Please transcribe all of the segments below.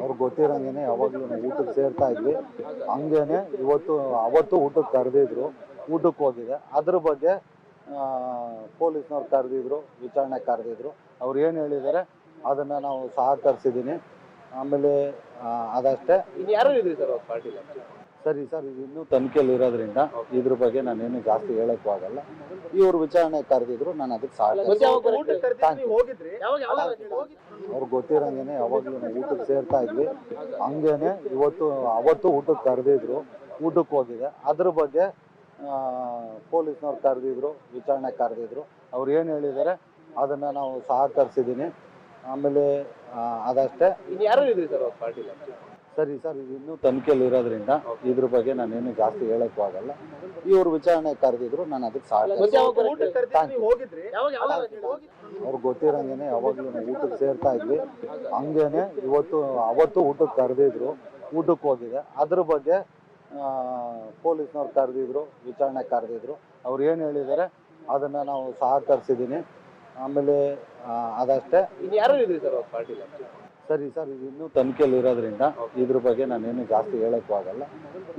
ಅವ್ರಿಗೆ ಗೊತ್ತಿರಂಗೆನೆ ಯಾವಾಗಲೂ ಊಟಕ್ಕೆ ಸೇರ್ತಾ ಇದ್ವಿ. ಹಂಗೇನೆ ಇವತ್ತು, ಅವತ್ತು ಊಟಕ್ಕೆ ಕರೆದಿದ್ರು. ಊಟಕ್ಕೆ ಹೋಗಿದೆ. ಅದ್ರ ಬಗ್ಗೆ ಪೊಲೀಸ್ನವ್ರು ಕರೆದಿದ್ರು, ವಿಚಾರಣೆ ಕರೆದಿದ್ರು. ಅವ್ರು ಏನು ಹೇಳಿದ್ದಾರೆ ಅದನ್ನು ನಾವು ಸಹಕರಿಸಿದ್ದೀನಿ ಆಮೇಲೆ ಅದಷ್ಟೇ. ಸರ್ ಸರಿ ಇದು ಇನ್ನೂ ತನಿಖೆಯಲ್ಲಿ ಇರೋದ್ರಿಂದ ಇದ್ರ ಬಗ್ಗೆ ನಾನೇನು ಜಾಸ್ತಿ ಹೇಳಕ್ಕೂ ಆಗಲ್ಲ. ಇವ್ರು ವಿಚಾರಣೆ ಕರೆದಿದ್ರು ನಾನು ಅದಕ್ಕೆ ಸಾಕು ಅವ್ರು ಗೊತ್ತಿರಂಗೆನೆ ಯಾವಾಗಲೂ ಊಟಕ್ಕೆ ಸೇರ್ತಾ ಇದ್ವಿ. ಹಂಗೇನೆ ಇವತ್ತು ಅವತ್ತು ಊಟಕ್ಕೆ ಕರೆದಿದ್ರು ಊಟಕ್ಕೆ ಹೋಗಿದೆ. ಅದ್ರ ಬಗ್ಗೆ ಪೊಲೀಸ್ನವ್ರು ಕರೆದಿದ್ರು ವಿಚಾರಣೆ ಕರೆದಿದ್ರು. ಅವ್ರು ಏನು ಹೇಳಿದ್ದಾರೆ ಅದನ್ನು ನಾವು ಸಹಕರಿಸಿದ್ದೀನಿ ಆಮೇಲೆ ಅದಷ್ಟೇ. ಯಾರು ಇದ್ರಿ ಸರ್ ಅವ್ರ ಪಾರ್ಟಿಲಿ ಸರಿ ಸರ್ ಇದು ಇನ್ನೂ ತನಿಖೆಯಲ್ಲಿ ಇರೋದ್ರಿಂದ ಇದ್ರ ಬಗ್ಗೆ ನಾನೇನು ಜಾಸ್ತಿ ಹೇಳಕ್ಕೂ ಆಗಲ್ಲ. ಇವ್ರು ವಿಚಾರಣೆ ಕರೆದಿದ್ರು ನಾನು ಅದಕ್ಕೆ ಅವ್ರು ಗೊತ್ತಿರಂಗೇನೆ ಯಾವಾಗಲೂ ಊಟಕ್ಕೆ ಸೇರ್ತಾ ಇದ್ವಿ. ಹಂಗೇನೆ ಇವತ್ತು ಅವತ್ತು ಊಟಕ್ಕೆ ಕರೆದಿದ್ರು ಊಟಕ್ಕೆ ಹೋಗಿದೆ. ಅದ್ರ ಬಗ್ಗೆ ಪೊಲೀಸ್ನವ್ರು ಕರೆದಿದ್ರು ವಿಚಾರಣೆ ಕರೆದಿದ್ರು. ಅವ್ರು ಏನು ಹೇಳಿದ್ದಾರೆ ಅದನ್ನು ನಾವು ಸಹಕರಿಸಿದ್ದೀನಿ. ಆಮೇಲೆ ಅದಷ್ಟೇ. ಯಾರು ಇದ್ರಿ ಸರ್ ಅವ್ರ ಪಾರ್ಟಿಲಿ ಸರಿ ಸರ್ ಇದು ಇನ್ನೂ ತನಿಖೆಯಲ್ಲಿ ಇರೋದ್ರಿಂದ ಇದ್ರ ಬಗ್ಗೆ ನಾನೇನು ಜಾಸ್ತಿ ಹೇಳಕ್ಕೂ ಆಗಲ್ಲ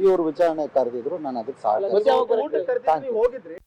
ಇವ್ರು ವಿಚಾರಣೆ ಕರೆದಿದ್ರು ನಾನು ಅದಕ್ಕೆ ಸಾಧ್ಯ ಹೋಗಿದ್ರಿ.